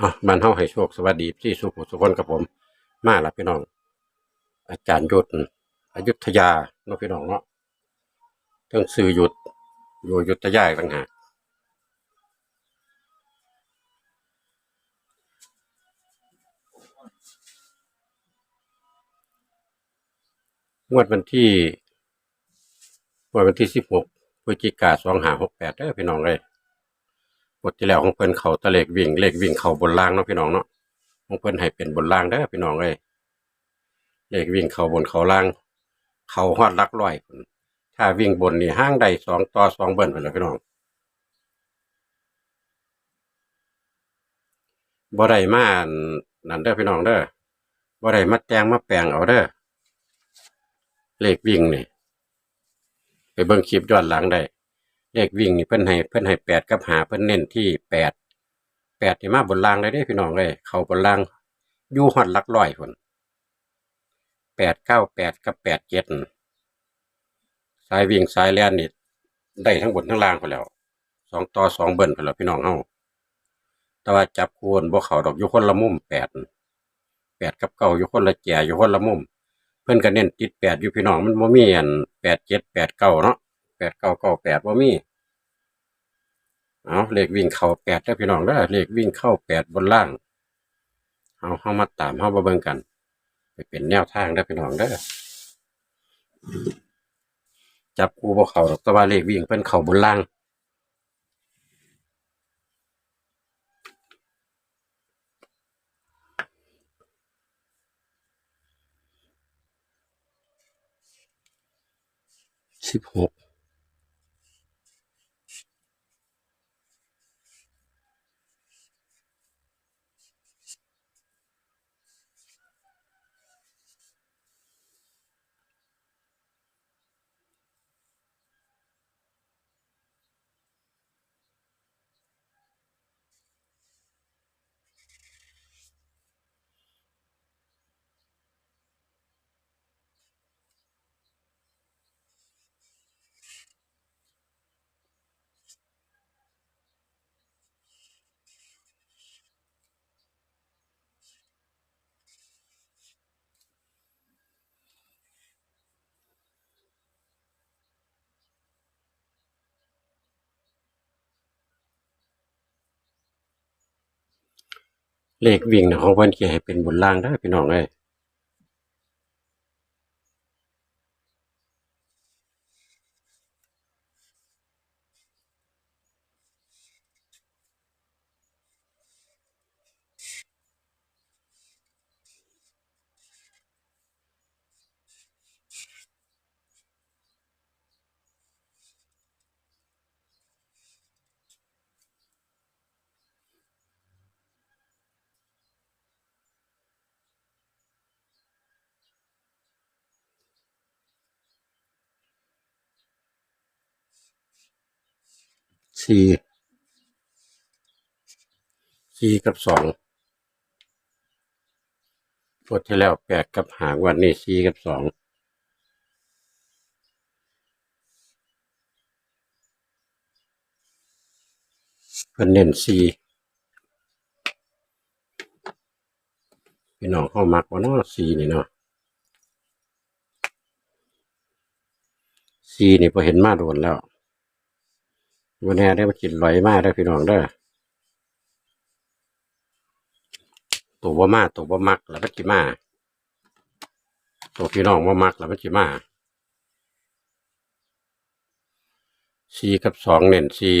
อะมันเฮาให้โชคสวัสดีที่สุขสุขคนกับผม มาละพี่น้อง อาจารย์ยุทธอยุธยาเนาะพี่น้องเนาะเรื่องสื่อหยุดอยู่ยุธยาต่างหากงวดวันที่งวดวันที่สิบหกพฤศจิกาสองหาหกแปดเด้อพี่น้องเลย บทที่แล้วของเพิ่นเขาตะเลกวิ่งเลขวิ่งเขาบนล่างเนาะพี่น้องเนาะของเพิ่นให้เป็นบนล่างเด้อพี่น้องเลยเลขวิ่งเขาบนเขาล่าง เขาฮอดหลักร้อยพุ่นถ้าวิ่งบนนี่ห้างใดสองต่อสองเบิ้ลไปเลยพี่น้องบ่ได้มานนั่นเด้อพี่น้องเด้อบ่ได้มาแต่งมาแปลงเอาเด้อเลขวิ่งนี่ไปเบิ่งคลิปย้อนหลังได้ เลขวิ่งนี่เพิ่นให้เพิ่นให้แปดกับหาเพิ่นเน้นที่แปดแปดที่มาบนล่างเลยเด้พี่น้องเลยเขาบนล่างอยู่ฮอดหลักร้อยพุ่นแปดเก้าแปดกับแปดเจ็ดสายวิ่งสายแล่นนี่ได้ทั้งบนทั้งล่างไปแล้วสองต่อสองเบิ้ลไปแล้วพี่น้องเฮาแต่ว่าจับคูณบ่เขาดอกอยู่คนละมุมแปดแปดกับเก้าอยู่คนละแจอยู่คนละมุม เพิ่อนก็เน้นติดแปดอยู่พี่น้องมันบ่มีอันแปดเจ็ดแปดเก้าเนาะแปดเก้าเก้าแปดบ่มี เอาเลขวิ่งเข้าแปดได้พี่น้องเด้อเลขวิ่งเข้าแปดบนล่างเอาเฮามาตามเฮามาเบิ่งกัน ไปเป็นแนวทางได้พี่น้องเด้จับกูบ่เข้าดอกต่ว่าเลขวิ่งเพิ่นเข้าบนล่างสิบหก เลขวิ่งนะของเพิ่นสิให้เป็นบนล่างได้พี่น้องเอ้ย สี่สี่กับสองงวดที่แล้วแปดกับหางวันนี้สี่กับสองเพิ่นเน้นสี่พี่น้องเข้ามักว่านาะสี่นี่เนาะสี่นี่พอเห็นมาโดนแล้ว วันนี้ได้มากินลอยมากได้พี่น้องเด้อตัวบ่มาตัวบ่มักแล้วมันกิมาตัวพี่น้องบ่มักแล้วมันกิมาสี่กับสองเน้นสี่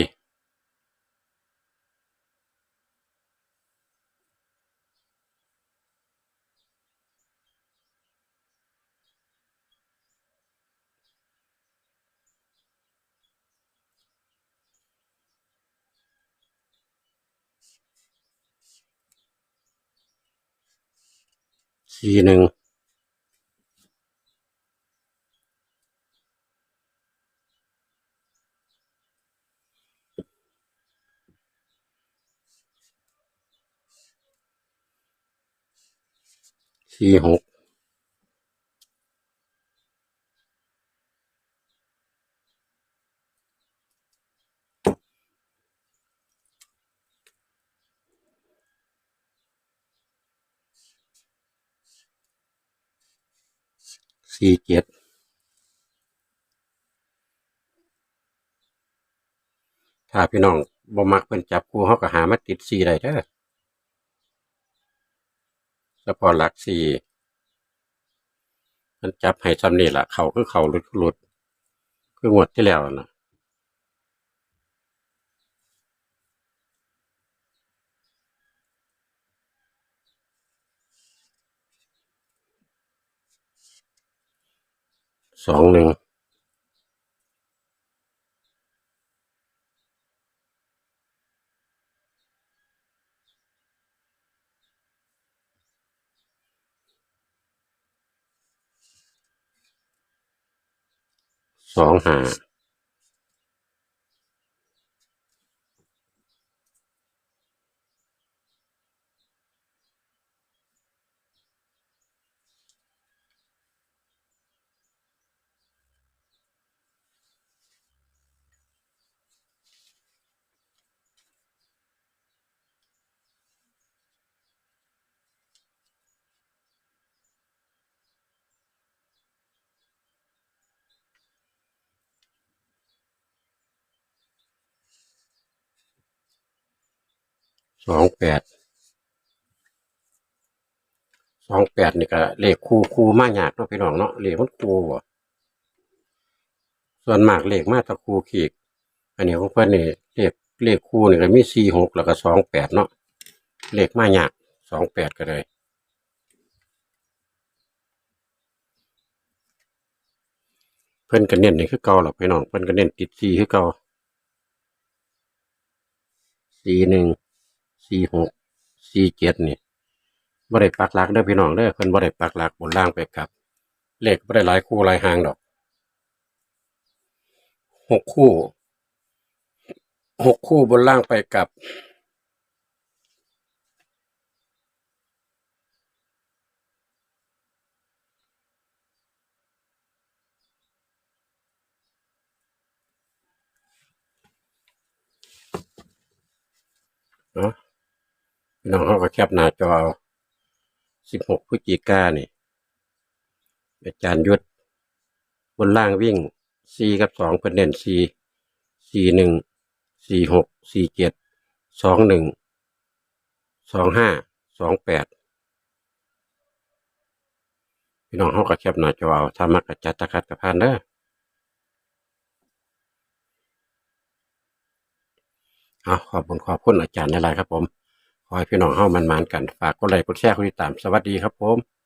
สี่หนึ่งสี่หก สี่เจ็ดถ้าพี่น้องบ่มักเพิ่นจับคู่เฮาก็หามาติดสี่ได้เด้อเฉพาะหลักสี่มันจับให้ซ้ำนี่ล่ะ เขาคือเขาหลุดคือหลุด คืองวดที่แล้วน่ะ สองหนึ่งสองห้า สองแปดสองแปดนี่ก็เลขคู่คู่มากยากเนาะพี่น้องเนาะเลขมันคู่บ่ส่วนมากเลขมาตะคู่ขีกอันนี้ของเพื่อนนี่เลขเลขคู่นี่ก็มีสี่หกแล้วก็สองแปดเนาะเลขมากยากสองแปดก็เลยเพิ่อนก็เน้นนี่คือเก่าหรอกพี่น้องเพิ่อนก็เน้นติดสี่คือเก่าสี่หนึ่ง สี่หกสี่เจ็ดนี่บ่ได้ปักหลักเด้อพี่น้องเด้อเพิ่นบ่ได้ปักหลักบนล่างไปกลับ เลขบ่ได้หลายคู่หลายหางดอกหกคู่หกคู่บนล่างไปกลับ พี่น้องเขาก็แคปหน้าจอเอาสิบหกพฤศจิกานี่อาจารย์ยุทธบนล่างวิ่งสี่กับสองเพิ่นเน้นสี่สี่หนึ่งสี่หกสี่เจ็ดสองหนึ่งสองห้าสองแปดพี่น้องเขาก็แคปหน้าจอเอาถ้ามักกจัดตะคัดกับพานเด้อเอาขอบคุณขอบคุณอาจารย์ในไลน์ครับผม ขอให้พี่น้องเฮามันมานกัน ฝากกดไลค์กดแชร์กดติดตาม สวัสดีครับผม